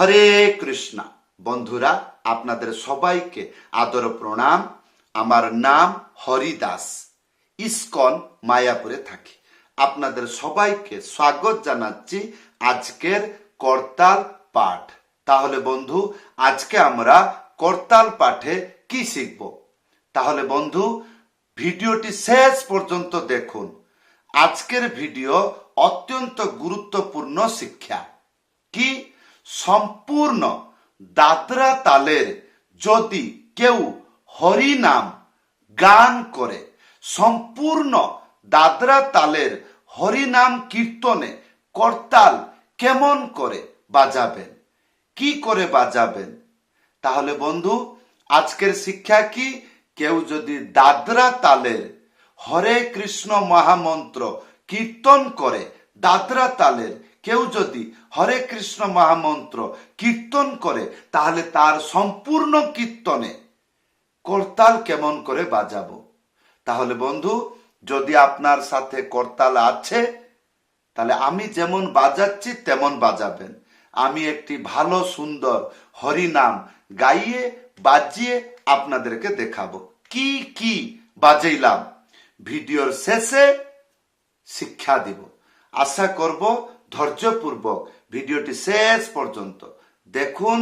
হরে কৃষ্ণা। বন্ধুরা, আপনাদের সবাইকে আদর প্রণাম। আমার নাম হরিদাস। ইস্কন, মায়াপুরে থাকি। আপনাদের সবাইকে স্বাগত জানাচ্ছি আজকের করতাল পাঠ। তাহলে বন্ধু, আজকে আমরা করতাল পাঠে কি শিখব? তাহলে বন্ধু, ভিডিওটি শেষ পর্যন্ত দেখুন। আজকের ভিডিও অত্যন্ত গুরুত্বপূর্ণ শিক্ষা। কি সম্পূর্ণ দাদরা তালের যদি কেউ হরি নাম গান করে, সম্পূর্ণ দাদরা তালের হরি নাম কীর্তনে করতাল কেমন করে বাজাবেন? কি করে বাজাবেন? তাহলে বন্ধু, আজকের শিক্ষা কি? কেউ যদি দাদরা তালের হরে কৃষ্ণ মহামন্ত্র কীর্তন করে দাদরা তালের কেউ যদি হরে কৃষ্ণ মহামন্ত্র কীর্তন করে, তাহলে তার সম্পূর্ণ কীর্তনে করতাল কেমন করে বাজাবো? তাহলে বন্ধু, যদি আপনার সাথে করতাল আছে, তাহলে আমি যেমন বাজাচ্ছি, তেমন বাজাবেন। আমি একটি ভালো, সুন্দর হরিনাম গাইয়ে, বাজিয়ে আপনাদেরকে দেখাবো। কি কি বাজাইলাম? ভিডিওর শেষে শিক্ষা দিব। আশা করব ধৈর্যপূর্বক ভিডিওটি শেষ পর্যন্ত দেখুন।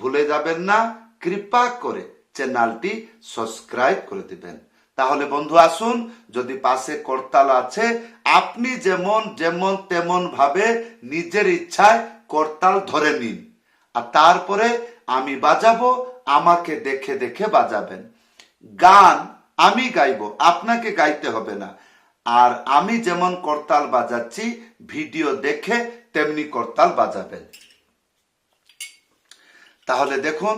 ভুলে যাবেন না, কৃপা করে চ্যানেলটি সাবস্ক্রাইব করে দিবেন। তাহলে বন্ধু, আসুন, যদি পাশে করতাল আছে, আপনি যেমন যেমন তেমন ভাবে নিজের ইচ্ছায় করতাল ধরে নিন। আর তারপরে আমি বাজাবো, আমাকে দেখে দেখে বাজাবেন। গান আমি গাইবো, আপনাকে গাইতে হবে না। আর আমি যেমন করতাল বাজাচ্ছি, ভিডিও দেখে তেমনি করতাল বাজাবেন তাহলে দেখুন,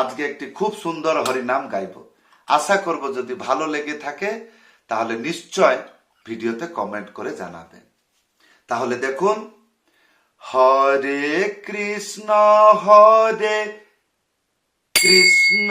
আজকে একটি খুব সুন্দর হরিনাম গাইব। আশা করব যদি ভালো লেগে থাকে, তাহলে নিশ্চয় ভিডিওতে কমেন্ট করে জানাবেন। তাহলে দেখুন, হরে কৃষ্ণ হরে কৃষ্ণ।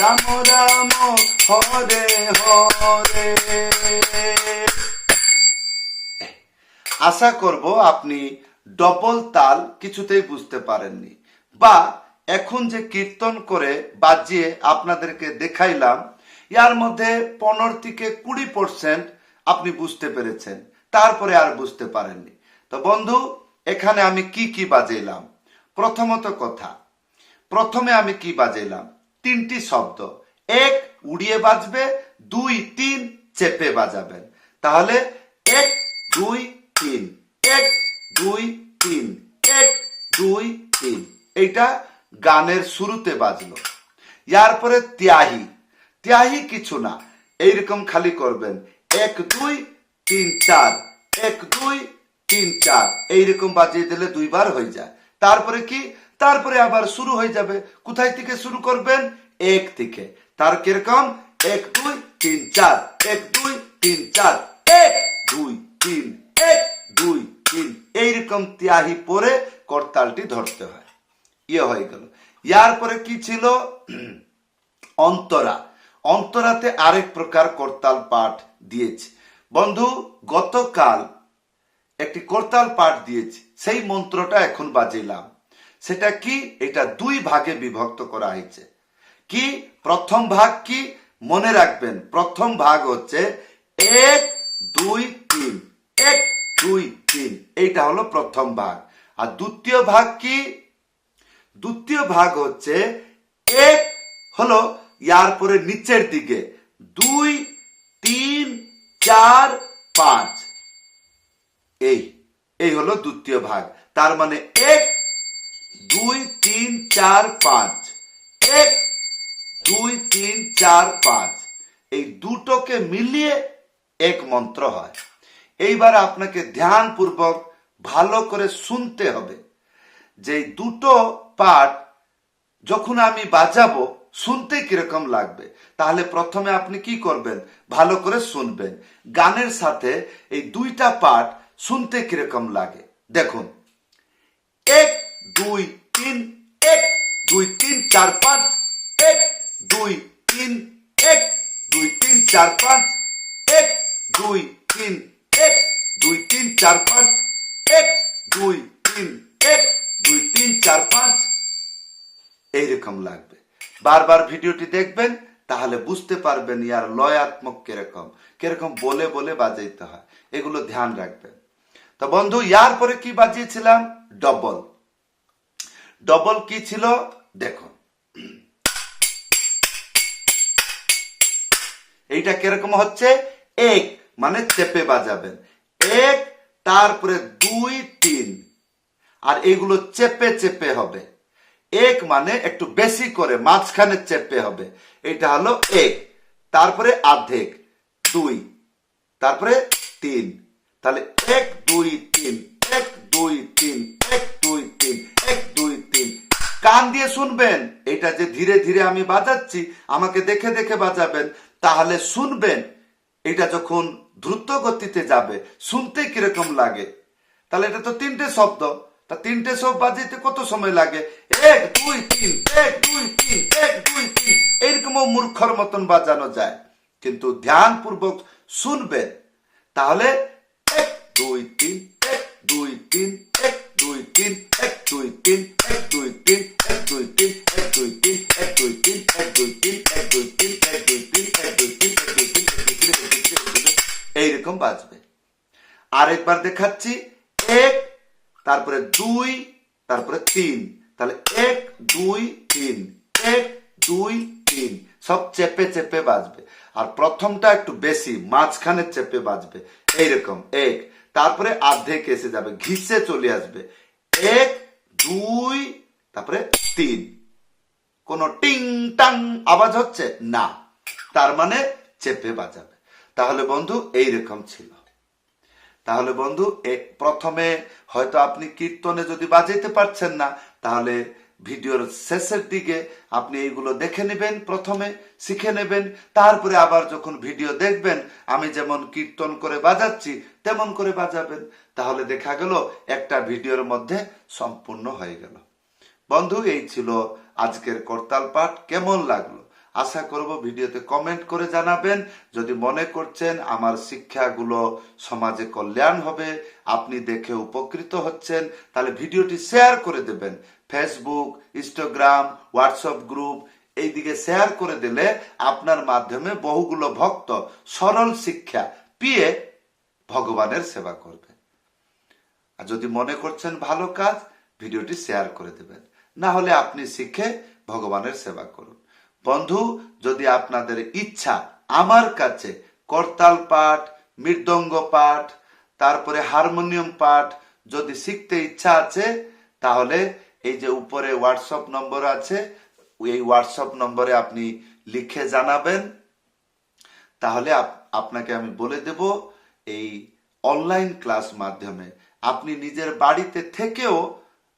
রাম রাম, হরে হরে। আশা করব আপনি ডবল তাল কিছুতেই বুঝতে পারেননি। বা এখন যে কীর্তন করে বাজিয়ে আপনাদেরকে দেখাইলাম, ইয়ার মধ্যে পনেরো থেকে কুড়ি পার্সেন্ট আপনি বুঝতে পেরেছেন। তারপরে আর বুঝতে পারেননি। তো বন্ধু, এখানে আমি কি কি বাজাইলাম? প্রথমত কথা, প্রথমে আমি কি বাজাইলাম? তিনটি শব্দ। এক উড়িয়ে বাজবে, দুই তিন চেপে বাজাবেন। তাহলে এক, দুই, তিন, এক, দুই, তিন, এক, দুই, তিন, এইটা গানের শুরুতে বাজলো। ইয়ার পরে ত্যাহি। ত্যাহি কিছু না, এইরকম খালি করবেন। এক, দুই, তিন, চার, এক, দুই, তিন, চার, এইরকম বাজিয়ে দিলে দুইবার হয়ে যায়। তারপরে কি? তারপরে আবার শুরু হয়ে যাবে। কোথায় থেকে শুরু করবেন? এক থেকে। তার কীরকম? এক, দুই, তিন, চার। এক, দুই, তিন, চার। এক, দুই, তিন। এক, দুই, তিন। এইরকম ত্যাহি পরে করতালটি ধরতে হয়। ইয়ে হয়ে গেল। ইয়ার পরে কি ছিল? অন্তরা। অন্তরাতে আরেক প্রকার করতাল পাঠ দিয়েছে। বন্ধু, গতকাল একটি করতাল পাঠ দিয়েছি। সেই মন্ত্রটা এখন বাজিলাম। সেটা কি? এটা দুই ভাগে বিভক্ত করা হয়েছে। কি? প্রথম ভাগ কি? মনে রাখবেন, প্রথম ভাগ হচ্ছে এক, দুই, তিন। এক, দুই, তিন। এইটা হলো প্রথম ভাগ। আর দ্বিতীয় ভাগ কি? দ্বিতীয় ভাগ হচ্ছে এক হলো ইয়ার পরে নিচের দিকে। দুই, তিন, চার, পাঁচ। এই এই হলো দ্বিতীয় ভাগ। তার মানে এক দুই, তিন, চার, পাঁচ। এক, দুই, তিন, চার, পাঁচ। এই দুটোকে মিলিয়ে এক মন্ত্র হয়। এইবার আপনাকে ধ্যানপূর্বক ভালো করে শুনতে হবে যে দুটো পাঠ যখন আমি বাজাবো, শুনতে কীরকম লাগবে? তাহলে প্রথমে আপনি কি করবেন? ভালো করে শুনবেন। গানের সাথে এই দুইটা পাঠ শুনতে কীরকম লাগে? দেখুন। এক, দুই তিন, এক, দুই, তিন, চার, পাঁচ, এক, দুই, তিন, এক, দুই, তিন, চার, পাঁচ, এক, দুই, তিন, এক, দুই, তিন, চার, পাঁচ, এক, দুই, তিন, এক, দুই, তিন, চার, পাঁচ। এইরকম লাগবে। বারবার ভিডিওটি দেখবেন, তাহলে বুঝতে পারবেন ইয়ার লয়াত্মক কীরকম। কীরকম বলে বলে বাজাইতে হয়। এগুলো ধ্যান রাখবেন। তো বন্ধু, ইয়ার পরে কি বাজিয়েছিলাম? ডবল। ডবল কি ছিল দেখো এইটা কীরকম হচ্ছে এক মানে চেপে বাজাবেন এক তারপরে দুই তিন আর এগুলো চেপে চেপে হবে এক মানে একটু বেশি করে মাঝখানে চেপে হবে এটা হলো এক তারপরে অর্ধেক দুই তারপরে তিন তাহলে এক দুই দিয়ে শুনবেন। এটা যে ধীরে ধীরে আমি বাজাচ্ছি, আমাকে দেখে দেখে বাজাবেন, তাহলে শুনবেন, এটা যখন দ্রুত গতিতে যাবে শুনতে কীরকম লাগে। তাহলে এটা তো তিনটে শব্দ। তা তিনটে সব বাজাইতে কত সময় লাগে? এক, দুই, তিন, এক, দুই, তিন, এক, দুই, তিন এইরকম মূর্খর মতন বাজানো যায়। কিন্তু ধ্যান পূর্বক শুনবেন। তাহলে এক, দুই, তিন দুই তিন এক দুই তিন এক দুই তিন এক দুই তিন এক দুই তিন এক দুই তিন এক দুই তিন এক দুই তিন এক দুই তিন এক দুই তিন এক দুই তিন এক দুই তিন এইরকম বাজবে। আরেকবার দেখাচ্ছি, এক, তারপরে দুই, তারপরে তিন। তাহলে এক, দুই, তিন। এক, দুই, তিন। সব চেপে চেপে বাজবে। আর প্রথমটা একটু বেশি, মাঝখানে চেপে বাজবে। এইরকম, এক। তারপরে অর্ধেক এসে যাবে, ঘিসে চলে আসবে। এক, দুই, তারপরে তিন। কোন টিং টাং আওয়াজ হচ্ছে? না। তার মানে চেপে বাজাবে। তাহলে বন্ধু এই রকম ছিল। তাহলে বন্ধু প্রথমে হয়তো আপনি কীর্তনে যদি বাজাইতে পারছেন না, তাহলে ভিডিওর শেষের দিকে আপনি এইগুলো দেখে নেবেন, প্রথমে শিখে নেবেন, তারপরে আবার যখন ভিডিও দেখবেন, আমি যেমন কীর্তন করে বাজাচ্ছি, তেমন করে বাজাবেন। তাহলে দেখা গেল একটা ভিডিওর মধ্যে সম্পূর্ণ হয়ে গেল। বন্ধু, এই ছিল আজকের করতাল পাঠ। কেমন লাগল? আশা করব ভিডিওতে কমেন্ট করে জানাবেন। যদি মনে করছেন আমার শিক্ষাগুলো সমাজে কল্যাণ হবে, আপনি দেখে উপকৃত হচ্ছেন, তাহলে ভিডিওটি শেয়ার করে দেবেন। ফেসবুক ইনস্টাগ্রাম হোয়াটসঅ্যাপ গ্রুপ এইদিকে শেয়ার করে দিলে আপনার মাধ্যমে বহুগুলো ভক্ত সরল শিক্ষা পেয়ে ভগবানের সেবা করবে। আর যদি মনে করছেন ভালো কাজ, ভিডিওটি শেয়ার করে দেবেন। না হলে আপনি শিখে ভগবানের সেবা করুন। বন্ধু, যদি আপনাদের ইচ্ছা আমার কাছে করতাল পাঠ, মৃদঙ্গ পাঠ, তারপরে হারমোনিয়াম পাঠ যদি শিখতে ইচ্ছা আছে, তাহলে এই যে উপরে হোয়াটসঅ্যাপ নম্বর আছে, এই হোয়াটসঅ্যাপ নম্বরে আপনি লিখে জানাবেন। তাহলে আপনাকে আমি বলে দেব, এই অনলাইন ক্লাস মাধ্যমে আপনি নিজের বাড়িতে থেকেও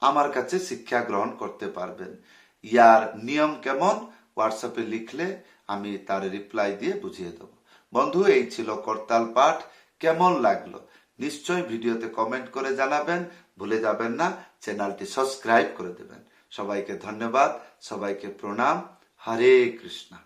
আমার কাছে শিক্ষা গ্রহণ করতে পারবেন। ইয়ার নিয়ম কেমন? হোয়াটসঅ্যাপে লিখলে আমি তার রিপ্লাই দিয়ে বুঝিয়ে দেব। বন্ধু, এই ছিল করতাল পাঠ। কেমন লাগল? নিশ্চয় ভিডিওতে কমেন্ট করে জানাবেন। ভুলে যাবেন না, চ্যানেলটি সাবস্ক্রাইব করে দেবেন। সবাইকে ধন্যবাদ, সবাইকে প্রণাম। হরে কৃষ্ণা।